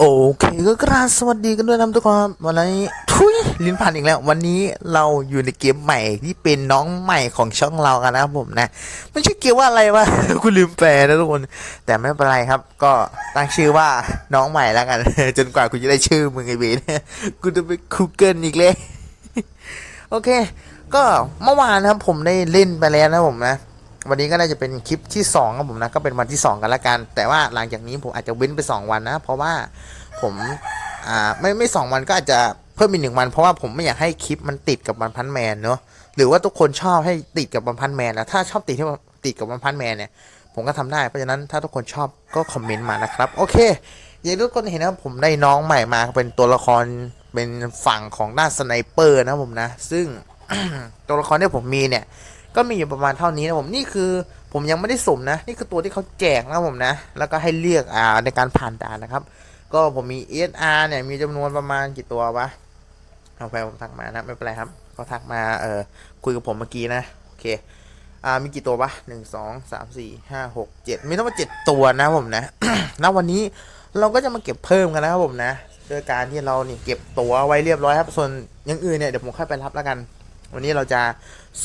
โอเคก็กราบสวัสดีกันด้วยนะทุกคนวันนี้ทุยลิ้นพันอีกแล้ว วันนี้เราอยู่ในเกมใหม่ที่เป็นน้องใหม่ของช่องเรากันนะครับผมนะไม่ใช่เกมว่าอะไรวะกูลืมแปลนะทุกคน แต่ไม่เป็นไรครับ ก็ตั้งชื่อว่าน้องใหม่แล้วกัน จนกว่ากูจะได้ชื่อมึงไอ้เบนกูจะไปคูเกิลอีกเลย โอเค ก็เมื่อวานนะครับผมได้เล่นไปแล้วนะผมนะ วันนี้ก็น่าจะเป็นคลิปที่2ครับผมนะก็เป็นวันที่ 2 กันละกัน แต่ว่าหลังจากนี้ผมอาจจะเว้นไป 2 วันนะ เพราะว่าผมอ่าไม่ไม่สองวันก็อาจจะเพิ่มอีกหนึ่งวัน เพราะว่าผมไม่อยากให้คลิปมันติดกับวันพันแมนเนอะหรือว่าทุกคนชอบให้ติดกับวันพันแมนนะถ้าชอบติดที่ติดกับวันพันแมนเนี่ยผมก็ทำได้เพราะฉะนั้นถ้าทุกคนชอบก็คอมเมนต์มานะครับ โอเคอย่างที่ทุกคนเห็นนะผมได้น้องใหม่มาเป็นตัวละครเป็นฝั่งของด้านสไนเปอร์นะผมนะ ซึ่งตัวละครที่ผมมีเนี่ย ก็มีอยู่ประมาณเท่านี้นะผมนี่คือผมยังไม่ได้สุ่มนะ นี่คือตัวที่เขาแจกนะผมนะ แล้วก็ให้เลือกอ่าในการผ่านด่านนะครับ ก็ผมมี ESR เนี่ยมีจำนวนประมาณกี่ตัววะเอาไปผมทักมานะไม่เป็นไรครับเขาทักมาเออคุยกับผมเมื่อกี้นะโอเคอ่ามีกี่ตัววะหนึ่งสองสามสี่ห้าหกเจ็ดมีทั้งหมดเจ็ดตัวนะผมนะณวันนี้เราก็จะมาเก็บเพิ่มกันนะครับผมนะโดยการที่เราเนี่ยเก็บตัวไว้เรียบร้อยครับ ส่วนอยังอื่นเนี่ยเดี๋ยวผมค่อยไปรับแล้วกัน วันนี้เราจะ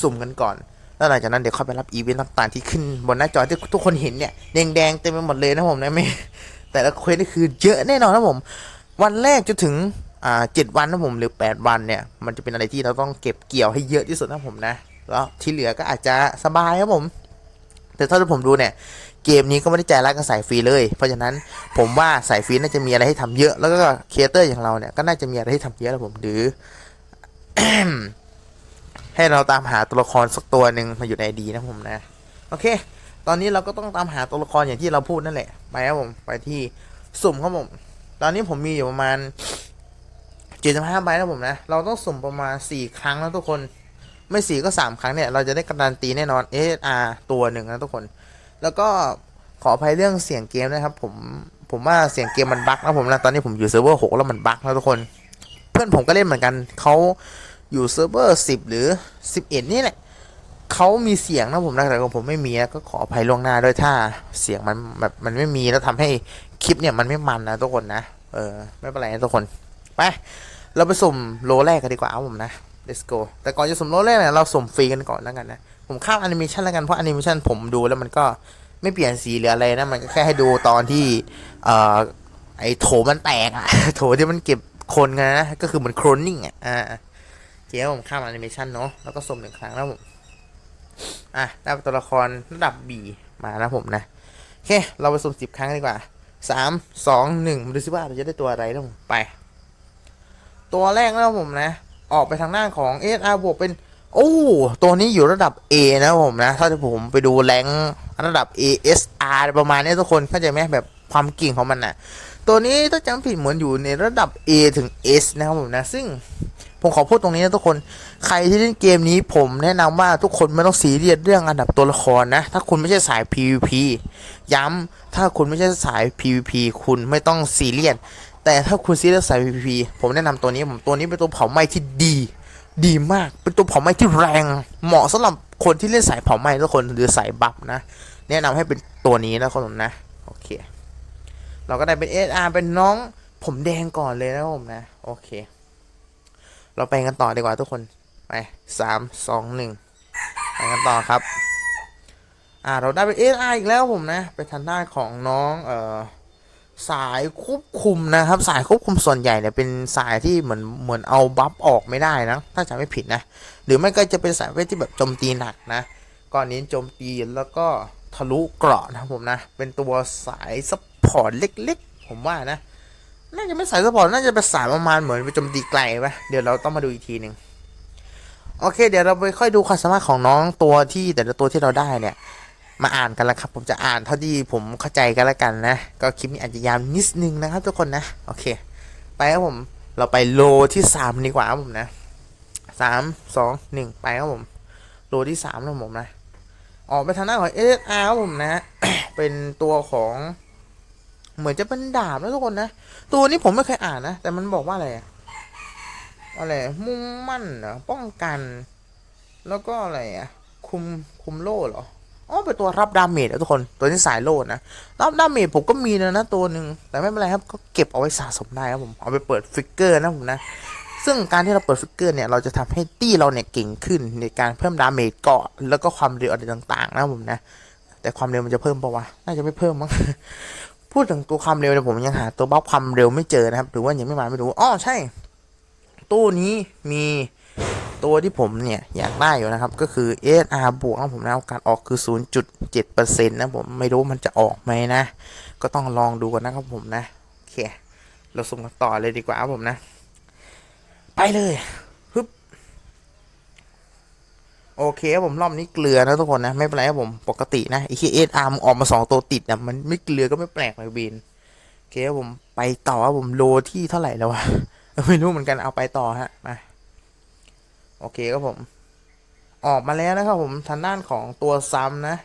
สุ่มกันก่อน แล้วหลังจากนั้นเดี๋ยวค่อยไปรับอีเวนต์ต่างๆที่ขึ้นบนหน้าจอที่ทุกคนเห็นเนี่ยแดงๆเต็มไปหมดเลยนะผมนะไม่แต่ละเควสนี่คือเยอะแน่นอนนะผม วันแรกจนถึงอ่าเจ็ดวันนะผมหรือแปดวันเนี่ย มันจะเป็นอะไรที่เราต้องเก็บเกี่ยวให้เยอะที่สุดนะผมนะ แล้วที่เหลือก็อาจจะสบายครับผม แต่เท่าที่ผมดูเนี่ย เกมนี้ก็ไม่ได้ใจรักกันสายฟรีเลย เพราะฉะนั้นผมว่าสายฟรีน่าจะมีอะไรให้ทำเยอะ แล้วก็ครีเอเตอร์อย่างเราเนี่ยก็น่าจะมีอะไรให้ทำเยอะนะผมหรือ ให้เราตามหาตัวละครสักตัวหนึ่งมาอยู่ในดีนะผมนะ โอเค ตอนนี้เราก็ต้องตามหาตัวละครอย่างที่เราพูดนั่นแหละ ไปครับผม ไปที่สุ่มครับผม ตอนนี้ผมมีอยู่ประมาณเจ็ดสิบห้าใบนะผมนะ เราต้องสุ่มประมาณสี่ครั้งนะทุกคน ไม่สี่ก็สามครั้งเนี่ย เราจะได้การันตีแน่นอน SR ตัวหนึ่งนะทุกคน แล้วก็ขออภัยเรื่องเสียงเกมนะครับ ผม ผมว่าเสียงเกมมันบั๊กนะผมนะ ตอนนี้ผมอยู่เซิร์ฟเวอร์หกแล้วมันบั๊กนะทุกคน เพื่อนผมก็เล่นเหมือนกันเขา อยู่เซิร์ฟเวอร์สิบหรือสิบเอ็ดนี่แหละเขามีเสียงนะผมนะแต่ของผมไม่มีนะก็ขออภัยล่วงหน้าด้วยถ้าเสียงมันแบบมันไม่มีแล้วทำให้คลิปเนี่ยมันไม่มันนะทุกคนนะเออไม่เป็นไรนะทุกคนไปเราไปสุ่มโลแรกกันดีกว่าผมนะ let's go แต่ก่อนจะสุ่มโลแรกเนี่ยเราสุ่มฟรีกันก่อนแล้วกันนะผมข้ามแอนิเมชันแล้วกันเพราะแอนิเมชันผมดูแล้วมันก็ไม่เปลี่ยนสีหรืออะไรนะมันก็แค่ให้ดูตอนที่เอ่อไอโถมันแตกอะโถที่มันเก็บคนกันนะก็คือเหมือนโครนนิ่งอะอ่า เจ๊ผมข้ามแอนิเมชันเนาะแล้วก็สุ่มหนึ่งครั้งแล้วผมอะได้ตัวละครระดับ B มาแล้วผมนะโอเค เราไปสุ่มสิบครั้งดีกว่าสามสองหนึ่งมาดูซิว่าเราจะได้ตัวอะไรนะผมไป ตัวแรกนะผมนะ ออกไปทางหน้าของ SR บวกเป็น โอ้ ตัวนี้อยู่ระดับ A นะผมนะ ถ้าที่ผมไปดูแรงระดับ ASR ประมาณนี้ทุกคนเข้าใจไหมแบบความเก่งของมันนะตัวนี้ถ้าจำผิดเหมือนอยู่ในระดับ A ถึง S นะครับผมนะ ซึ่ง ผมขอพูดตรงนี้นะทุกคน ใครที่เล่นเกมนี้ผมแนะนำว่าทุกคนไม่ต้องซีเรียสเรื่องอันดับตัวละครนะ ถ้าคุณไม่ใช่สาย PVP ย้ำถ้าคุณไม่ใช่สาย PVP คุณไม่ต้องซีเรียสแต่ถ้าคุณซีเรียสสาย PVP ผมแนะนำตัวนี้ผมตัวนี้เป็นตัวเผาไหม้ที่ดี ดีมาก เป็นตัวเผาไหม้ที่แรง เหมาะสำหรับคนที่เล่นสายเผาไหม้ทุกคนหรือสายบัฟนะ แนะนำให้เป็นตัวนี้นะคนนะโอเค เราก็ได้เป็น SR เป็นน้องผมแดงก่อนเลยนะผมนะ โอเค เราไปกันต่อดีกว่าทุกคน ไปสามสองหนึ่งไปกันต่อครับ อ่าเราได้เป็น SR อีกแล้วผมนะ เป็นทางด้านของน้องเอ่อสายควบคุมนะครับ สายควบคุมส่วนใหญ่เนี่ยเป็นสายที่เหมือนเหมือนเอาบัฟออกไม่ได้นะ ถ้าจำไม่ผิดนะ หรือไม่ก็จะเป็นสายเวทที่แบบโจมตีหนักนะก่อนนี้โจมตีแล้วก็ทะลุเกราะนะผมนะ เป็นตัวสายซัพพอร์ตเล็กๆ ผมว่านะ น่าจะไม่สายซัพพอร์ตน่าจะเป็นสายประมาณเหมือนไปจมตีไกลปะเดี๋ยวเราต้องมาดูอีกทีหนึ่งโอเค เดี๋ยวเราไปค่อยดูความสามารถของน้องตัวที่แต่ละตัวที่เราได้เนี่ย มาอ่านกันล้วครับ ผมจะอ่านเท่าที่ผมเข้าใจกันล้วกันนะ ก็คลิปนี้อาจจะยาวนิดนึงนะครับ ทุกคนนะ โอเค ไปครับผม เราไปโลที่สามดีกว่าครับผมนะสามสองหนึ่งไปครับผม โลที่สามนะผมนะ ออกไปทางหน้าของ SR ครับผมนะ เป็นตัวของ เหมือนจะเป็นดาบนะทุกคนนะ ตัวนี้ผมไม่เคยอ่านนะ แต่มันบอกว่าอะไรอะไร มุ่งมั่นเหรอป้องกัน แล้วก็อะไรอะคุมคุมโล่เหรออ๋อเป็นตัวรับดาเมจนะทุกคนตัวนี้สายโลดนะรับดาเมจผมก็มีนะนะตัวหนึ่งแต่ไม่เป็นไรครับก็เก็บเอาไว้สะสมได้ครับผมเอาไปเปิดฟิกเกอร์นะผมนะซึ่งการที่เราเปิดฟิกเกอร์เนี่ยเราจะทำให้ตี้เราเนี่ยเก่งขึ้นในการเพิ่มดาเมจเกาะแล้วก็ความเร็วอะไรต่างๆนะผมนะแต่ความเร็วมันจะเพิ่มปะวะน่าจะไม่เพิ่มมั้ง พูดถึงตัวความเร็วเนี่ยผมยังหาตัวบัฟความเร็วไม่เจอนะครับหรือว่ายังไม่มาไม่รู้อ๋อใช่ ตู้นี้มีตัวที่ผมเนี่ยอยากได้อยู่นะครับ ก็คือ SR บวกนะผมนะโอกาสออกคือ 0.7%นะผมไม่รู้มันจะออกไหมนะ ก็ต้องลองดูกันนะครับผมนะ โอเค เราส่งกันต่อเลยดีกว่าผมนะ ไปเลย โอเคครับผมรอบนี้เกลือนะทุกคนนะ ไม่เป็นไรครับผมปกตินะไอ้ที่เอสอาร์มออกมาสองตัวติดนะมันไม่เกลือก็ไม่แปลกเลยบีนโอเคครับผมไปต่อครับผมโลที่เท่าไหร่แล้ววะไม่รู้เหมือนกันเอาไปต่อฮะมาโอเคครับผม ออกมาแล้วนะครับผมทางด้านของตัวซ้ำนะ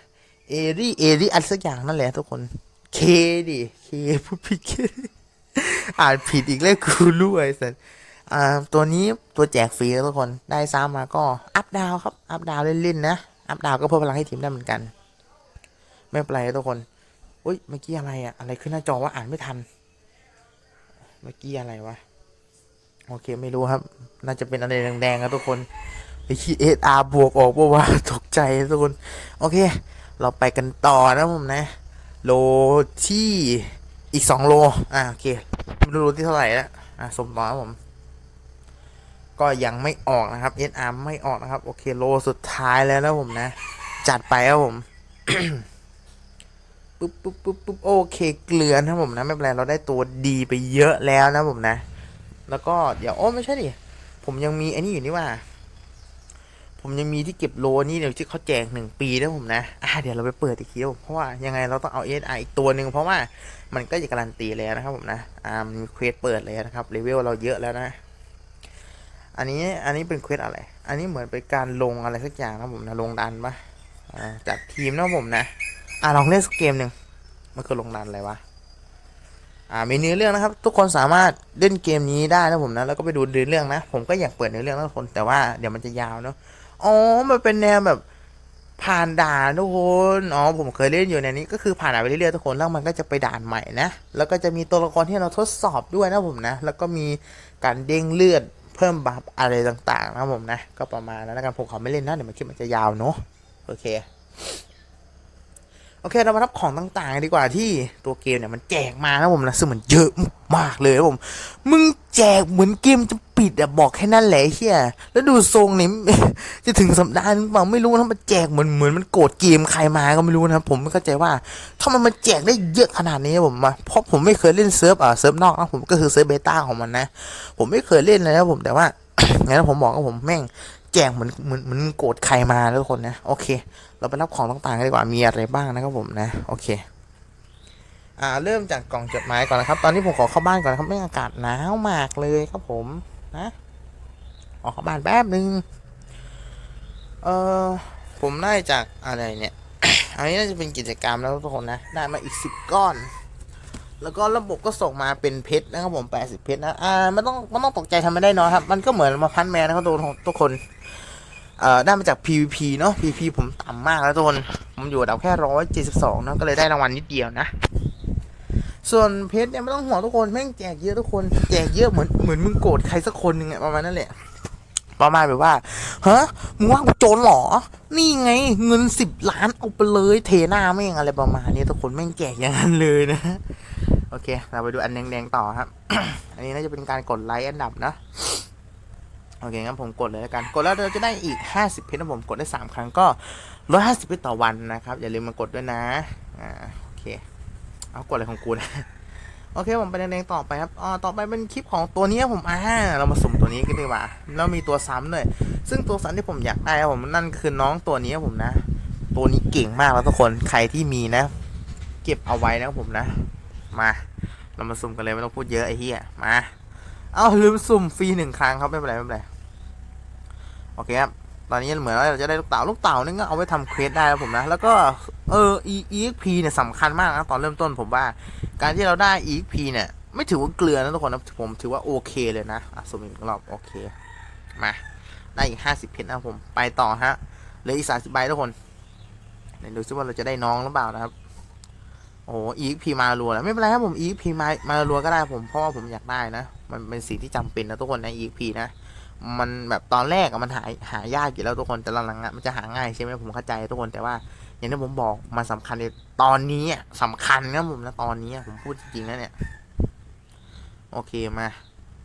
เอรี่เอรี่อันสักอย่างนั่นแหละทุกคนเคดิเคพูดผิดเคอ่านผิดอีกแล้วกูรู้ไอ้สัสอ่าตัวนี้ตัวแจกฟรีนะทุกคนได้ซ้ำมาก็อ ดาวครับ อัพดาวเล่นๆนะ อัพดาวก็เพิ่มพลังให้ทีมได้เหมือนกัน ไม่เป็นไรทุกคน อุ้ยเมื่อกี้อะไรอะอะไรขึ้นหน้าจอว่าอ่านไม่ทัน เมื่อกี้อะไรวะ โอเคไม่รู้ครับ น่าจะเป็นอะไรแดงๆครับทุกคนไอ้ที่เอสอาร์บวกออกเพราะว่าตกใจทุกคน โอเค เราไปกันต่อนะผมนะ โลที่อีกสองโล อ่าโอเคไม่รู้ที่เท่าไหร่แล้วอ่าสมต่อครับผม ก็ยังไม่ออกนะครับ SR ไม่ออกนะครับ โอเคโลสุดท้ายแล้วนะผมนะ จัดไปครับผมปุ๊บปุ๊บปุ๊บปุ๊บโอเคเกลือนะครับผมนะ ไม่เป็นไรเราได้ตัวดีไปเยอะแล้วนะผมนะ แล้วก็เดี๋ยวโอ้ไม่ใช่ดิผมยังมีไอ้นี่อยู่นี่ว่า ผมยังมีที่เก็บโลนี่เดี๋ยวที่เขาแจกหนึ่งปีนะผมนะอ่าเดี๋ยวเราไปเปิดอีกทีผมเพราะว่ายังไงเราต้องเอา SR อีกตัวหนึ่งเพราะว่ามันก็จะการันตีแล้วนะครับผมนะอ่ามีเควสเปิดเลยนะครับเลเวลเราเยอะแล้วนะ อันนี้อันนี้เป็นเควสอะไร อันนี้เหมือนเป็นการลงอะไรสักอย่างนะผมนะลงดันปะจากทีมนะผมนะ อ่าลองเล่นสักเกมหนึ่งมันคือลงดันอะไรวะ อ่ามีเนื้อเรื่องนะครับ ทุกคนสามารถเล่นเกมนี้ได้นะผมนะแล้วก็ไปดูเนื้อเรื่องนะ ผมก็อยากเปิดเนื้อเรื่องนะทุกคนแต่ว่าเดี๋ยวมันจะยาวเนาะอ๋อมันเป็นแนวแบบผ่านด่านทุกคน อ๋อผมเคยเล่นอยู่ในนี้ก็คือผ่านด่านไปเรื่อยๆทุกคนแล้วมันก็จะไปด่านใหม่นะ แล้วก็จะมีตัวละครที่เราทดสอบด้วยนะผมนะ แล้วก็มีการเด้งเลือด เพิ่มบัฟอะไรต่างๆ นะผมนะ ก็ประมาณนั้นแล้วกันผมขอไม่เล่นนะเดี๋ยวมันคลิปมันจะยาวเนาะโอเค โอเคเรามารับของต่างๆกันดีกว่าที่ตัวเกมเนี่ยมันแจกมานะผมนะซึ่งมันเยอะมากเลยนะผม มึงแจกเหมือนเกมจะปิดอะบอกแค่นั้นแหละเฮียแล้วดูทรงนี่จะถึงสัปดาห์นึงเปล่าไม่รู้นะมันแจกเหมือนเหมือนมันโกรธเกมใครมาก็ไม่รู้นะผมไม่เข้าใจว่าถ้ามันมาแจกได้เยอะขนาดนี้ผมมาเพราะผมไม่เคยเล่นเซิร์ฟอ่าเซิร์ฟนอกนะผมก็คือเซิร์ฟเบต้าของมันนะ ผมไม่เคยเล่นเลยนะผมแต่ว่างั้นผมบอกว่าผมแม่งแจกเหมือนเหมือนเหมือนโกรธใครมาแล้วทุกคนนะโอเค เราไปรับของต่างๆกันดีกว่ามีอะไรบ้างนะครับผมนะโอเคอ่าเริ่มจากกล่องจดหมายก่อนนะครับ ตอนนี้ผมขอเข้าบ้านก่อนนะครับไม่อากาศหนาวมากเลยครับผมนะออกเข้าบ้านแป๊บหนึ่งเออผมได้จากอะไรเนี่ยอันนี้น่าจะเป็นกิจกรรมแล้วทุกคนนะได้มาอีกสิบก้อน แล้วก็ระบบก็ส่งมาเป็นเพชรนะครับผมแปดสิบเพชรนะอ่าไม่ต้องไม่ต้องตกใจทำไม่ได้น้อครับ มันก็เหมือนมาพันแมนนะครับทุกคน เอ่อได้มาจาก PVP เนาะ PVP ผมต่ำมากแล้วทุกคนผมอยู่อันดับแค่ร้อยเจ็ดสิบสองนะก็เลยได้รางวัลนิดเดียวนะ ส่วนเพชรเนี่ยไม่ต้องห่วงทุกคนแม่งแจกเยอะทุกคนแจกเยอะเหมือนเหมือนมึงโกรธใครสักคนหนึ่งอะประมาณนั้นแหละประมาณแบบว่าฮะมึงว่ากูโจรเหรอ นี่ไงเงินสิบล้านเอาไปเลยเทหน้าแม่งอะไรประมาณนี้ทุกคนแม่งแจกอย่างนั้นเลยนะโอเค เราไปดูอันแดงๆต่อครับ อันนี้น่าจะเป็นการกดไลค์อันดับนะ โอเคงั้นผมกดเลยแล้วกัน กดแล้วเราจะได้อีก 50 เพชรนะผม กดได้ 3 ครั้งก็150เพชรต่อวันนะครับ อย่าลืมมากดด้วยนะ อ่า โอเค เอากดอะไรของกูนะโอเคผมไปแดงๆต่อไปครับอ่าต่อไปเป็นคลิปของตัวนี้ผม อ่า เรามาสุ่มตัวนี้กันดีกว่า แล้วมีตัวซ้ำด้วยซึ่งตัวซ้ำที่ผมอยากได้ผมนั่นคือน้องตัวนี้ผมนะ ตัวนี้เก่งมากแล้วทุกคน ใครที่มีนะ เก็บเอาไว้นะผมนะ มา เรามาสุ่มกันเลยไม่ต้องพูดเยอะไอ้เหี้ย มา เอ้าลืมสุ่มฟรีหนึ่งครั้งครับไม่เป็นไรไม่เป็นไร โอเคครับ ตอนนี้เหมือนว่าเราจะได้ลูกเต๋าลูกเต๋านี่ก็เอาไว้ทำเควสได้แล้วผมนะ แล้วก็เออ EXP เนี่ยสำคัญมากนะตอนเริ่มต้นผมว่า การที่เราได้ EXP เนี่ย ไม่ถือว่าเกลือนะทุกคนนะผมถือว่าโอเคเลยนะอะสุ่มอีกรอบโอเค มา ได้อีกห้าสิบเพชรนะผม ไปต่อฮะ เหลืออีกสามสิบใบทุกคนไหนดูซิว่าเราจะได้น้องหรือเปล่านะครับโอ้อีพีมารัวแล้วไม่เป็นไรครับผมอีพีมามารัวก็ได้ผมเพราะว่าผมอยากได้นะ มันเป็นสิ่งที่จำเป็นนะทุกคนนะอีพีนะ มันแบบตอนแรกอะมันหาหายากอยู่แล้วทุกคนแต่หลังๆอะมันจะหาง่ายใช่ไหมผมเข้าใจทุกคนแต่ว่า อย่างที่ผมบอกมันสำคัญในตอนนี้อะสำคัญนะผมนะตอนนี้ผมพูดจริงๆนะเนี่ย โอเคมา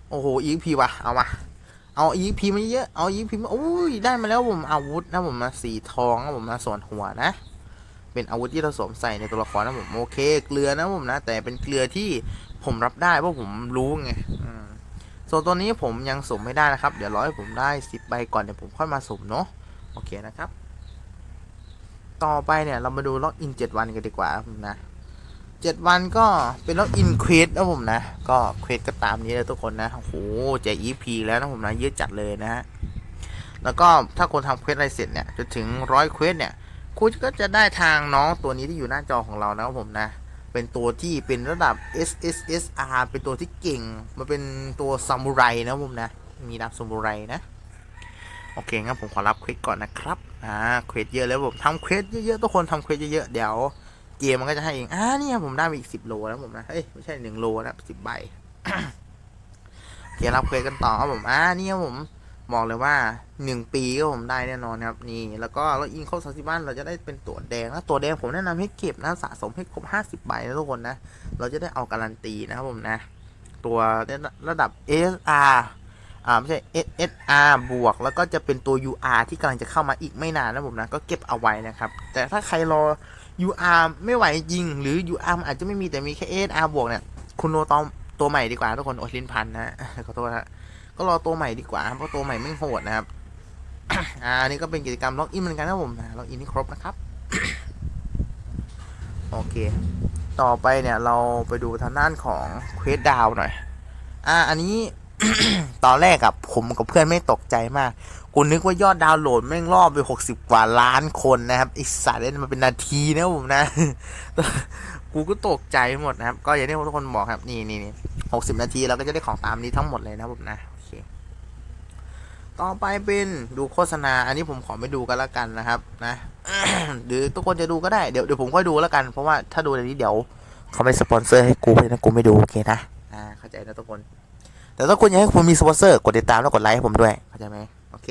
โอ้โหอีพีว่ะเอามาเอาอีพีมาเยอะเอาอีพีมาอุ้ยได้มาแล้วผมอาวุธนะผมนะสีทองนะผมนะส่วนหัวนะเป็นอาวุธที่เราสวมใส่ในตัวละครนะผมโอเค เกลือนะผมนะ แต่เป็นเกลือที่ผมรับได้เพราะผมรู้ไงอืม ส่วนตัวนี้ผมยังสุ่มไม่ได้นะครับ เดี๋ยวรอให้ผมได้สิบใบก่อนเดี๋ยวผมค่อยมาสุ่มเนาะโอเคนะครับ ต่อไปเนี่ยเรามาดูล็อกอินเจ็ดวันกันดีกว่าผมนะเจ็ดวันก็เป็นล็อกอินเควสนะผมนะ ก็เควสก็ตามนี้เลยทุกคนนะโอ้โหเจะอีพีแล้วนะผมนะเยอะจัดเลยนะฮะแล้วก็ถ้าคนทำเควสอะไรเสร็จเนี่ยจนถึงร้อยเควสเนี่ยคุณก็จะได้ทางน้องตัวนี้ที่อยู่หน้าจอของเรานะครับผมนะ เป็นตัวที่เป็นระดับ SSSR เป็นตัวที่เก่งมาเป็นตัวซามูไรนะผมนะ มีดาบซามูไรนะ โอเคงั้นผมขอรับเควสก่อนนะครับ อ่า เควสเยอะแล้วผมทำเควสเยอะๆ ทุกคนทำเควสเยอะๆ เดี๋ยวเกมมันก็จะให้เอง อ่าเนี่ยผมได้มาอีกสิบโลแล้วผมนะ เฮ้ย ไม่ใช่หนึ่งโลนะสิบใบโอเรับเควสกันต่อครับผม อ่าเนี่ยผม บอกเลยว่าหนึ่งปีก็ผมได้แน่นอนครับนี่ แล้วก็เราอินเข้าซาซิบ้านเราจะได้เป็นตัวแดงนะตัวแดงผมแนะนำให้เก็บนะสะสมให้ครบห้าสิบใบนะทุกคนนะ เราจะได้เอาการันตีนะครับผมนะ ตัวระดับ SR อ่าไม่ใช่ SSR บวก แล้วก็จะเป็นตัว UR ที่กำลังจะเข้ามาอีกไม่นานนะผมนะ ก็เก็บเอาไว้นะครับ แต่ถ้าใครรอ UR ไม่ไหวจริง หรือ UR อาจจะไม่มีแต่มีแค่ SR บวกเนี่ย คุณโนตอมตัวใหม่ดีกว่าทุกคนโอดลิ้นพันนะขอโทษนะ ก็รอตัวใหม่ดีกว่าครับเพราะตัวใหม่ไม่โหดนะครับ อ่านนี้ก็เป็นกิจกรรมล็อกอินเหมือนกันนะผมนะล็อกอินที่ครบนะครับ โอเค ต่อไปเนี่ยเราไปดูทางด้านของเควสดาวหน่อย อ่า อันนี้ตอนแรกอะผมกับเพื่อนไม่ตกใจมากกูนึกว่ายอดดาวน์โหลดแม่งรอบไปหกสิบกว่าล้านคนนะครับไอสัตว์เล่นมาเป็นนาทีนะผมนะ กูก็ตกใจหมดนะครับ ก็อย่างที่ทุกคนบอกครับ นี่นี่หกสิบนาทีเราก็จะได้ของตามนี้ทั้งหมดเลยนะผมนะ ต่อไปเป็นดูโฆษณา อันนี้ผมขอไม่ดูกันละกันนะครับนะหรือทุกคนจะดูก็ได้เดี๋ยวเดี๋ยวผมค่อยดูแล้วกัน เพราะว่าถ้าดูในนี้เดี๋ยวเขาไม่สปอนเซอร์ให้กูเลยนะกูไม่ดูโอเคนะอ่าเข้าใจนะทุกคน แต่ถ้าคุณอยากให้ผมมีสปอนเซอร์กดติดตามแล้วกดไลค์ให้ผมด้วยเข้าใจไหมโอเค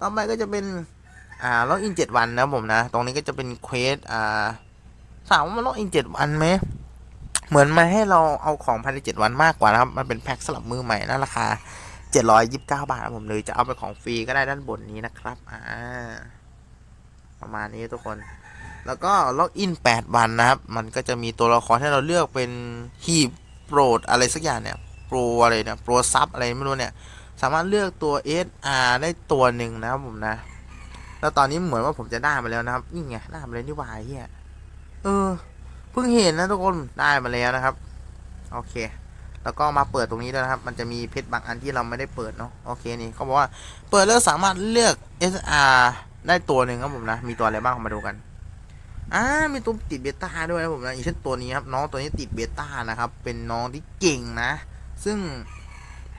ต่อไปก็จะเป็นอ่าล็อกอินเจ็ดวันนะผมนะ ตรงนี้ก็จะเป็นเควสอ่าถามว่ามันล็อกอินเจ็ดวันไหมเหมือนมาให้เราเอาของภายในเจ็ดวันมากกว่านะครับ มันเป็นแพ็คสลับมือใหม่นะราคา เจ็ดร้อยยิบเก้าบาทนะผมเลยจะเอาไปของฟรีก็ได้ด้านบนนี้นะครับอ่าประมาณนี้ทุกคน แล้วก็ล็อกอินแปดวันนะครับ มันก็จะมีตัวละครให้เราเลือกเป็นฮีโปรดอะไรสักอย่างเนี่ยโปรอะไรเนี่ยโปรซับอะไรไม่รู้เนี่ยสามารถเลือกตัว SR ได้ตัวหนึ่งนะครับผมนะ แล้วตอนนี้เหมือนว่าผมจะได้มาแล้วนะครับนี่ไงได้มาเลยนี่วายเฮียเออเพิ่งเห็นนะทุกคนได้มาแล้วนะครับ โอเค แล้วก็มาเปิดตรงนี้ด้วยนะครับ มันจะมีเพชรบางอันที่เราไม่ได้เปิดเนาะ โอเคนี่เขาบอกว่าเปิดแล้วสามารถเลือก SR ได้ตัวหนึ่งครับผมนะ มีตัวอะไรบ้างมาดูกัน อ่า มีตัวติดเบต้าด้วยนะผมนะ อย่างเช่นตัวนี้ครับ น้องตัวนี้ติดเบต้านะครับ เป็นน้องที่เก่งนะ ซึ่ง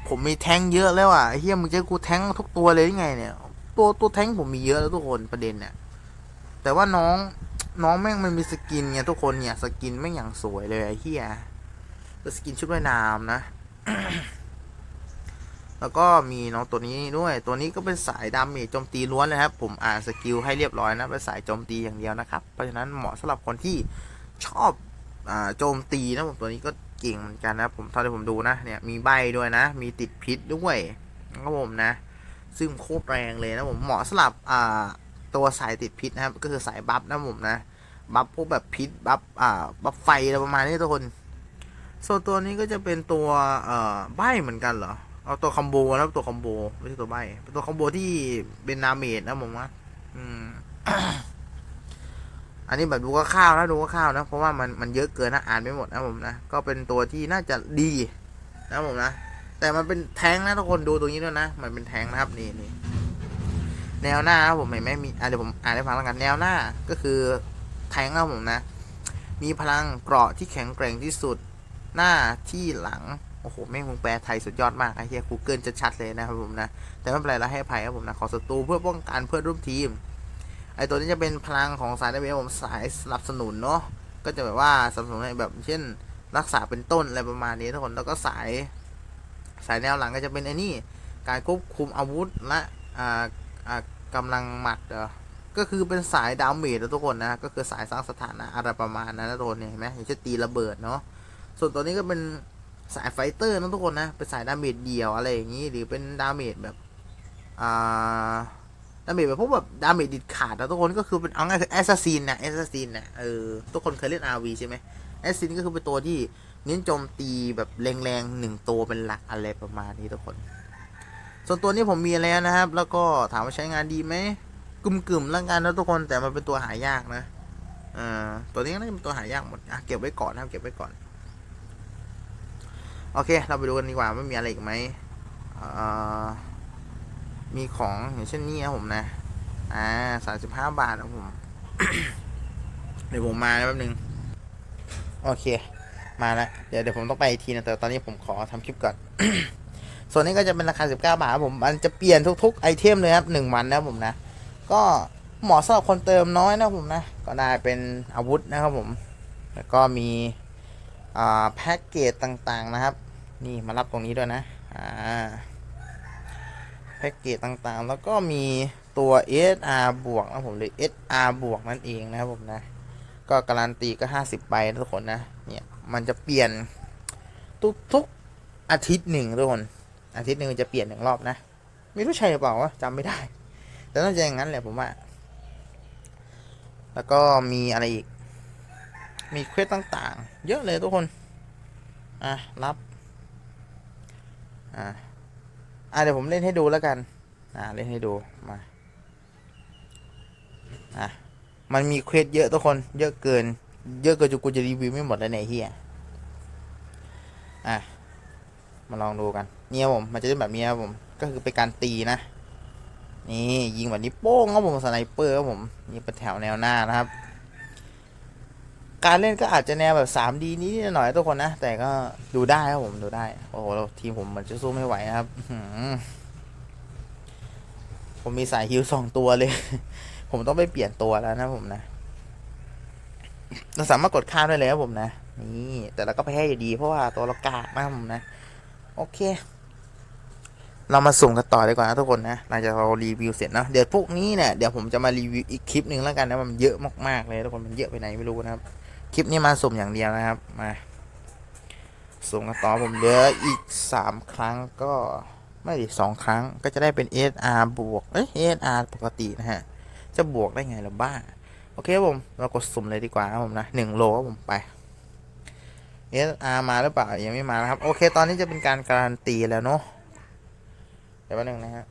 ผมมีแท้งเยอะแล้วอะเฮียมึงจะกูแท้งทุกตัวเลยยังไงเนี่ย ตัวตัวแท้งผมมีเยอะแล้วทุกคนประเด็นเนี่ย แต่ว่าน้องน้องแม่งมันมีสกินไงทุกคนเนี่ย สกินแม่งอย่างสวยเลยไอ้เฮีย เป็นสกินชุดว่ายน้ำนะ แล้วก็มีน้องตัวนี้ด้วย ตัวนี้ก็เป็นสายดาเมจโจมตีล้วนเลยครับ ผมอ่านสกิลให้เรียบร้อยนะ เป็นสายโจมตีอย่างเดียวนะครับ เพราะฉะนั้นเหมาะสำหรับคนที่ชอบอ่าโจมตีนะผมตัวนี้ก็เก่งเหมือนกันนะผมเท่าที่ผมดูนะ เนี่ยมีใบด้วยนะ มีติดพิษด้วยนะครับผมนะ ซึ่งโคตรแรงเลยนะผม เหมาะสำหรับอ่าตัวสายติดพิษนะครับ ก็คือสายบัฟนะผมนะ บัฟพวกแบบพิษ บัฟอ่า บัฟไฟอะไรประมาณนี้ทุกคน ส่วนตัวนี้ก็จะเป็นตัวเอ่อใบเหมือนกันเหรอ เอาตัวคอมโบนะตัวคอมโบไม่ใช่ตัวใบเป็นตัวคอมโบที่เป็นนาเมจนะผมว่าอืมอันนี้แบบดูก็ข้าวนะดูก็ข้าวนะ เพราะว่ามันมันเยอะเกินนะอ่านไม่หมดนะผมนะก็เป็นตัวที่น่าจะดีนะผมนะแต่มันเป็นแท้งนะทุกคนดูตรงนี้ด้วยนะมันเป็นแท้งนะครับนี่นี่แนวหน้าครับผมเห็นไหมมีอะเดี๋ยวผมอ่านให้ฟังแล้วกันแนวหน้าก็คือแทงครับผมนะ มีพลังเกราะที่แข็งแกร่งที่สุด หน้าที่หลัง โอ้โห แม่งมึงแปลไทยสุดยอดมากไอ้เหี้ยกูเกิลจะชัดเลยนะครับผมนะ แต่ไม่เป็นไรเราให้ภัยครับผมนะ ขอศัตรูเพื่อป้องกันเพื่อนร่วมทีม ไอตัวนี้จะเป็นพลังของสายดาเมจผมสายสนับสนุนเนาะ ก็จะแบบว่าสนับสนุนแบบเช่น รักษาเป็นต้นอะไรประมาณนี้ทุกคน แล้วก็สาย สายแนวหลังก็จะเป็นไอ้นี่การควบคุมอาวุธและอ่าอ่ากำลังหมัดเหรอก็คือเป็นสายดาเมจนะทุกคนนะ ก็คือสายสร้างสถานะอะไรประมาณนั้นนะทุกคนเนี่ยเห็นไหมอย่างเช่นตีระเบิดเนาะ ส่วนตัวนี้ก็เป็นสายไฟเตอร์นะทุกคนนะ เป็นสายดาเมจเดี่ยวอะไรอย่างนี้ หรือเป็นดาเมจแบบ อ่า ดาเมจแบบพวกแบบดาเมจดิดขาดนะทุกคนก็คือเป็นเอาง่ายคือแอสซัสซินนะแอสซัสซินนะเออ ทุกคนเคยเล่น RV ใช่ไหมแอสซินก็คือเป็นตัวที่เน้นโจมตีแบบแรงๆหนึ่งตัวเป็นหลักอะไรประมาณนี้ทุกคน ส่วนตัวนี้ผมมีแล้วนะครับ แล้วก็ถามว่าใช้งานดีไหมกึ่มๆแล้วกันนะทุกคนแต่มันเป็นตัวหายากนะอ่าตัวนี้ก็น่าจะเป็นตัวหายากหมดอะเก็บไว้ก่อนนะครับเก็บไว้ก่อน โอเค เราไปดูกันดีกว่าว่ามีอะไรอีกไหมมีของอย่างเช่นนี้นะผมนะ อ่าสามสิบห้าบาทนะผม เดี๋ยวผมมาแป๊บนึง โอเค มาแล้ว เดี๋ยวเดี๋ยวผมต้องไปอีกทีนะแต่ตอนนี้ผมขอทำคลิปก่อน ส่วนนี้ก็จะเป็นราคา 19 บาทครับผม มันจะเปลี่ยนทุกๆไอเทมเลยครับหนึ่งวันนะครับผมนะ ก็เหมาะสำหรับคนเติมน้อยนะครับผมนะ ก็ได้เป็นอาวุธนะครับผม แล้วก็มี แพ็กเกจต่างๆนะครับ นี่มารับตรงนี้ด้วยนะแพ็กเกจต่างๆ แล้วก็มีตัว SR บวกนะผมหรือ SR บวกนั่นเองนะครับผมนะ ก็การันตีก็ 50ใบนะทุกคนนะ เนี่ยมันจะเปลี่ยนทุกทุกอาทิตย์หนึ่งทุกคนอาทิตย์หนึ่งจะเปลี่ยนหนึ่งรอบนะ ไม่รู้ใช่หรือเปล่าวะจำไม่ได้ แต่น่าจะอย่างนั้นแหละผมว่า แล้วก็มีอะไรอีก มีเควสต่างๆ เยอะเลยทุกคน อะ รับ อะอะเดี๋ยวผมเล่นให้ดูแล้วกัน อะเล่นให้ดูมา อะ มันมีเควสเยอะทุกคน เยอะเกิน เยอะเกินจนกูจะรีวิวไม่หมดแล้วเนี่ยไอ้เฮียอะ มาลองดูกัน เนี่ยผม มันจะเป็นแบบนี้ครับผม ก็คือเป็นการตีนะ นี่ยิงแบบนี้โป้งครับผมสไนเปอร์ครับผม นี่เป็นแถวแนวหน้านะครับ การเล่นก็อาจจะแนวแบบ 3D นิดหน่อยทุกคนนะ แต่ก็ดูได้ครับผมดูได้ โอ้โหทีมผมมันจะสู้ไม่ไหวนะครับผมมีสายฮิวสองตัวเลย ผมต้องไปเปลี่ยนตัวแล้วนะผมนะเราสามารถกดข้ามได้เลยครับผมนะ นี่แต่เราก็แพ้อยู่ดีเพราะว่าตัวเรากากมากผมนะ โอเค เรามาสุ่มกันต่อดีกว่านะทุกคนนะหลังจากเรารีวิวเสร็จเนาะเดี๋ยวพวกนี้เนี่ยเดี๋ยวผมจะมารีวิวอีกคลิปหนึ่งแล้วกันนะมันเยอะมากๆเลยทุกคนมันเยอะไปไหนไม่รู้นะครับ คลิปนี้มาสุ่มอย่างเดียวนะครับ มา สุ่มกันต่อผมเหลืออีกสามครั้งก็ไม่ดิสองครั้งก็จะได้เป็น SR บวก เอ้ย SR ปกตินะฮะ จะบวกได้ไงล่ะบ้า โอเคผม เรากดสุ่มเลยดีกว่าครับผมนะหนึ่งโลครับผมไป SR มาหรือเปล่า ยังไม่มานะครับ โอเค ตอนนี้จะเป็นการการันตีแล้วเนาะเดี๋ยวแป๊บนึงนะฮะ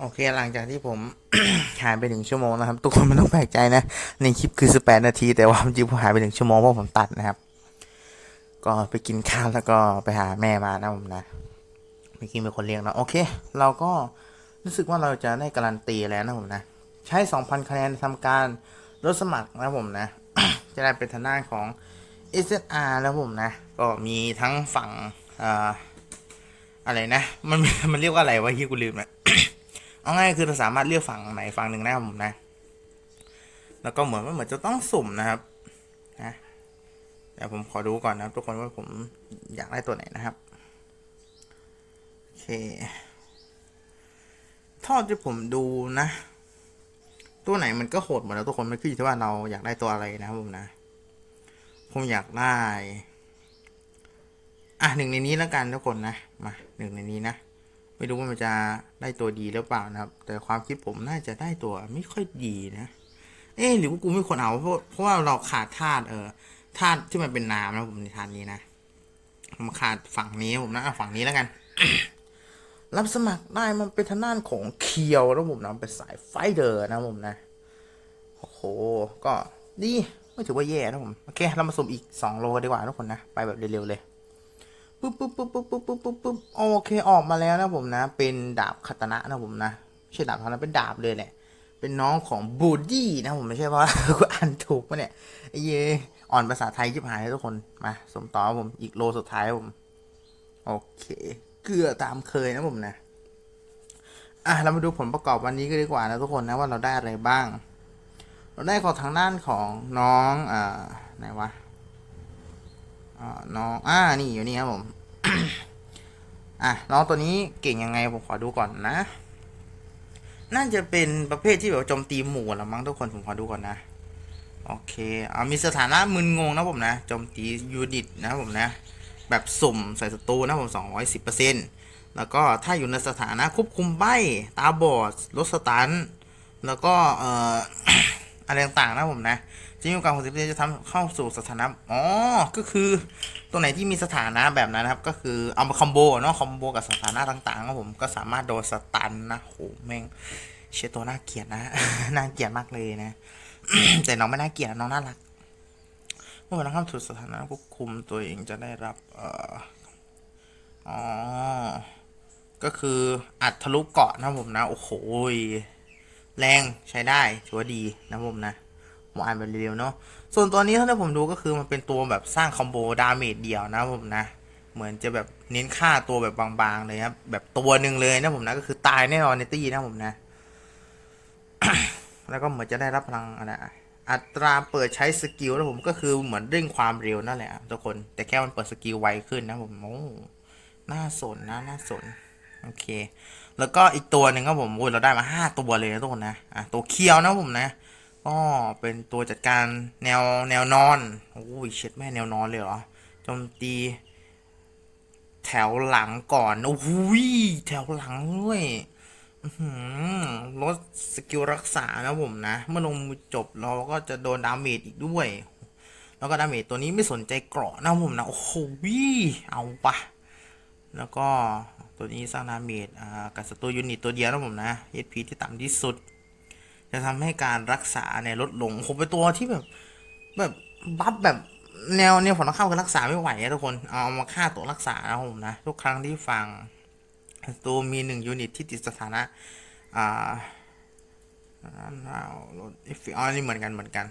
โอเคหลังจากที่ผม หายไปหนึ่งชั่วโมงนะครับ ทุกคนไม่ต้องแปลกใจนะในคลิปคือ18นาที แต่ว่าจริงผมหายไปหนึ่งชั่วโมงเพราะผมตัดนะครับ ก็ไปกินข้าวแล้วก็ไปหาแม่มานะผมนะไปกินเป็นคนเลี้ยงนะโอเค เราก็รู้สึกว่าเราจะได้การันตีแล้วนะผมนะ ใช้2,000คะแนนทำการลดสมัครนะผมนะ จะได้เป็นทางด้านของ SSR แล้วผมนะ ก็มีทั้งฝั่งอ่าอะไรนะ มันมันเรียกว่าอะไรวะที่กูลืมนะ เอาง่ายคือเราสามารถเลือกฝั่งไหนฝั่งหนึ่งได้ผมนะ แล้วก็เหมือนว่าเหมือนจะต้องสุ่มนะครับนะเดี๋ยวผมขอดูก่อนนะครับ ทุกคนว่าผมอยากได้ตัวไหนนะครับโอเคท่าที่ผมดูนะ ตัวไหนมันก็โหดหมดแล้วทุกคนไมันขึ้นอยู่ที่ว่าเราอยากได้ตัวอะไรนะครับผมนะ ผมอยากได้ อะหนึ่งในนี้แล้วกันทุกคนนะมาหนึ่งในนี้นะ ไม่รู้ว่ามันจะได้ตัวดีหรือเปล่านะครับ แต่ความคิดผมน่าจะได้ตัวไม่ค่อยดีนะ เอ๊หรือว่ากูไม่ควรเอาเพราะเพราะว่าเราขาดธาตุเออธาตุที่มันเป็นน้ำนะผมในธาตุนี้นะผมขาดฝั่งนี้ผมนะเอาฝั่งนี้แล้วกัน รับสมัครได้มันเป็นทางด้านของเคียวนะผมนะเป็นสายไฟเดอร์นะผมนะโอ้โหก็ดีไม่ถือว่าแย่นะผมโอเคเรามาสุ่มอีก 2 โลดีกว่าทุกคนนะ ไปแบบเร็วๆเลย ปุ๊บปุ๊บปุ๊บปุ๊บปุ๊บปุ๊บปุ๊บปุ๊บโอเคออกมาแล้วนะผมนะ เป็นดาบคาตานะนะผมนะไม่ใช่ดาบคาตานะเป็นดาบเลยแหละ เป็นน้องของบูดี้นะผมไม่ใช่ว่ากูอ่านถูกปะเนี่ยไอ้เย่อ่อนภาษาไทยชิบหายทุกคนมาสมต่อผมอีกโลสุดท้ายผม โอเคเกลือตามเคยนะผมนะอะเรามาดูผลประกอบวันนี้ก็ดีกว่านะทุกคนนะว่าเราได้อะไรบ้าง เราได้ของทางด้านของน้องอ่าไหนวะ น้องอ่านี่อยู่นี่ครับผมอะน้องตัวนี้เก่งยังไงผมขอดูก่อนนะ น่าจะเป็นประเภทที่แบบโจมตีหมู่ละมั้งทุกคนผมขอดูก่อนนะ โอเคเอามีสถานะมึนงงนะผมนะโจมตียูนิตนะผมนะ แบบสุ่มใส่ศัตรูนะผมสองร้อยสิบเปอร์เซ็นต์แล้วก็ถ้าอยู่ในสถานะควบคุมใบตาบอดลดสตัน แล้วก็เอ่ออะไรต่างๆนะผมนะ จะมีโอกาสหกสิบเปอร์เซ็นต์จะทำเข้าสู่สถานะอ๋อก็คือตัวไหนที่มีสถานะแบบนั้นนะครับ ก็คือเอามาคอมโบเนาะคอมโบกับสถานะต่างๆครับผมก็สามารถโดนสตันนะโหแม่งเชตัวน่าเกลียดนะน่าเกลียดมากเลยนะแต่น้องไม่น่าเกลียดนะน้องน่ารักเมื่อวันเข้าสู่สถานะควบคุมตัวเองจะได้รับเอ่ออ๋อก็คืออัดทะลุเกาะนะผมนะ โอ้โหแรงใช้ได้ถือว่าดีนะผมนะ ผมอ่านไปเร็วเนาะส่วนตัวนี้ถ้าที่ผมดูก็คือมันเป็นตัวแบบสร้างคอมโบดาเมจเดียวนะผมนะ เหมือนจะแบบเน้นค่าตัวแบบบางๆเลยครับแบบตัวหนึ่งเลยนะผมนะก็คือตายแน่นอนในตี้นะผมนะ แล้วก็เหมือนจะได้รับพลังอะไรอัตราเปิดใช้สกิลนะผมก็คือเหมือนเร่งความเร็วนั่นแหละอะทุกคนแต่แค่มันเปิดสกิลไวขึ้นนะผมโอ้น่าสนนะน่าสนโอเค แล้วก็อีกตัวหนึ่งครับผมโอ้ยเราได้มาห้าตัวเลยนะทุกคนนะอะตัวเคียวนะผมนะ ก็เป็นตัวจัดการแนวแนวนอน โอ้ยเช็ดแม่แนวนอนเลยเหรอโจมตี แถวหลังก่อน โอ้ยแถวหลังด้วยลดสกิลรักษานะผมนะ เมื่อลงมือจบเราก็จะโดนดาเมจอีกด้วย แล้วก็ดาเมจตัวนี้ไม่สนใจเกราะนะผมนะ โอ้โหยเอาปะแล้วก็ตัวนี้สร้างดาเมจกับศัตรูยูนิตตัวเดียวนะผมนะ HP ที่ต่ำที่สุด จะทำให้การรักษาเนี่ยลดลงผมเป็นตัวที่แบบ แบบบัฟแบบแนวแนวผลข้ามคือรักษาไม่ไหวอะทุกคน เอามาฆ่าตัวรักษานะผมนะ ทุกครั้งที่ฟัง ตัวมีหนึ่งยูนิตที่ติดสถานะ อ่าอ่าลดเอฟอ๋อนี่เหมือนกันเหมือนกัน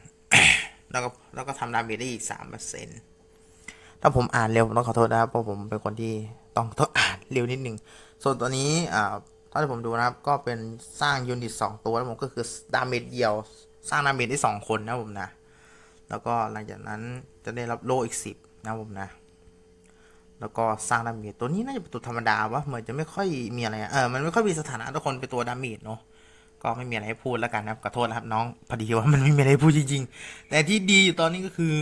แล้วก็แล้วก็ทำดาเมจได้อีกสามเปอร์เซ็นต์ถ้าผมอ่านเร็วผมต้องขอโทษนะครับเพราะผมเป็นคนที่ต้องต้องอ่านเร็วนิดนึง ส่วนตัวนี้อ่า ถ้าที่ผมดูนะครับ ก็เป็นสร้างยูนิตสองตัวแล้วผมก็คือดาเมจเดียว สร้างดาเมจได้สองคนนะผมนะ แล้วก็หลังจากนั้นจะได้รับโลอีกสิบนะผมนะ แล้วก็สร้างดาเมจตัวนี้น่าจะเป็นตัวธรรมดาวะเหมือนจะไม่ค่อยมีอะไรเออมันไม่ค่อยมีสถานะทุกคนเป็นตัวดาเมจเนาะก็ไม่มีอะไรให้พูดแล้วกันนะครับขอโทษนะครับน้องพอดีว่ามันไม่มีอะไรพูดจริงๆ แต่ที่ดีอยู่ตอนนี้ก็คือ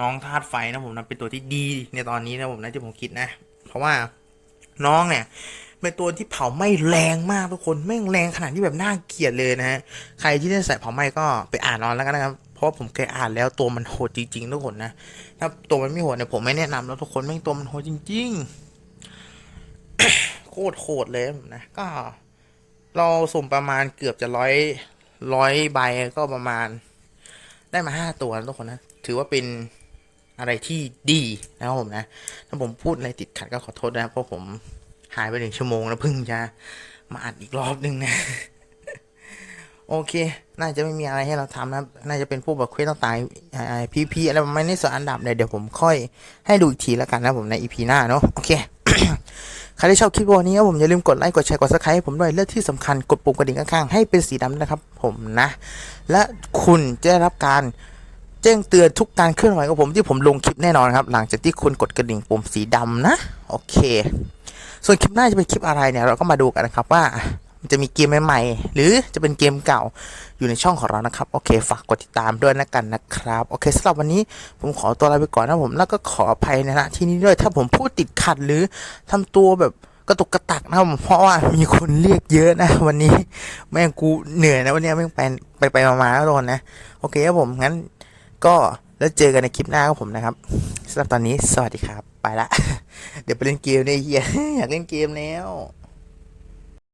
น้องธาตุไฟนะผมนะเป็นตัวที่ดีในตอนนี้นะผมนะที่ผมคิดนะ เพราะว่าน้องเนี่ย เป็นตัวที่เผาไหม้แรงมากทุกคนแม่งแรงขนาดที่แบบน่าเกลียดเลยนะฮะใครที่ได้ใส่เผาไหม้ก็ไปอ่านนอนแล้วกันนะครับเพราะผมเคยอ่านแล้วตัวมันโหดจริงๆทุกคนนะถ้าตัวมันไม่โหดเนี่ยผมไม่แนะนำแล้วทุกคนแม่งตัวมันโหดจริง ๆ โคตรโหดเลยนะก็ เราสุ่มประมาณเกือบจะร้อยร้อยใบก็ประมาณ ได้มาห้าตัวทุกคนนะถือว่าเป็นอะไรที่ดีนะครับผมนะ ถ้าผมพูดอะไรติดขัดก็ขอโทษนะครับเพราะผม หายไปหนึ่งชั่วโมงแล้วเพิ่งจะมาอัดอีกรอบนึงนะ โอเค น่าจะไม่มีอะไรให้เราทำนะ น่าจะเป็นพวกแบบเควสต่างๆพีพีอะไรประมาณนี้ส่วนอันดับเนี่ยเดี๋ยวผมค่อยให้ดูอีกทีแล้วกันนะผมในอีพีหน้าเนาะโอเคใครที่ชอบคลิปวันนี้ผมอย่าลืมกดไลค์กดแชร์กดซับสไครต์ให้ผมด้วยและที่สำคัญกดปุ่มกระดิ่งข้างๆให้เป็นสีดำนะครับ ผมนะ และคุณจะได้รับการแจ้งเตือนทุกการเคลื่อนไหวของผมที่ผมลงคลิปแน่นอนครับ หลังจากที่คุณกดกระดิ่งปุ่มสีดำนะ โอเค ส่วนคลิปหน้าจะเป็นคลิปอะไรเนี่ยเราก็มาดูกันนะครับว่ามันจะมีเกมใหม่ๆหรือจะเป็นเกมเก่าอยู่ในช่องของเรานะครับ โอเค ฝากกดติดตามด้วยนะกันนะครับ โอเคสำหรับวันนี้ผมขอตัวลาไปก่อนนะผมแล้วก็ขออภัยนะที่นี้ด้วยถ้าผมพูดติดขัดหรือทำตัวแบบกระตุกกระตักนะครับผมเพราะว่ามีคนเรียกเยอะนะ วันนี้แม่งกูเหนื่อยนะวันนี้แม่งไปไปไปมาๆแล้วโดนนะ โอเคครับผมงั้นก็ แล้วเจอกันในคลิปหน้าของผมนะครับสำหรับตอนนี้สวัสดีครับ ไปละ เดี๋ยวไปเล่นเกมในเฮียอยากเล่นเกมแล้ว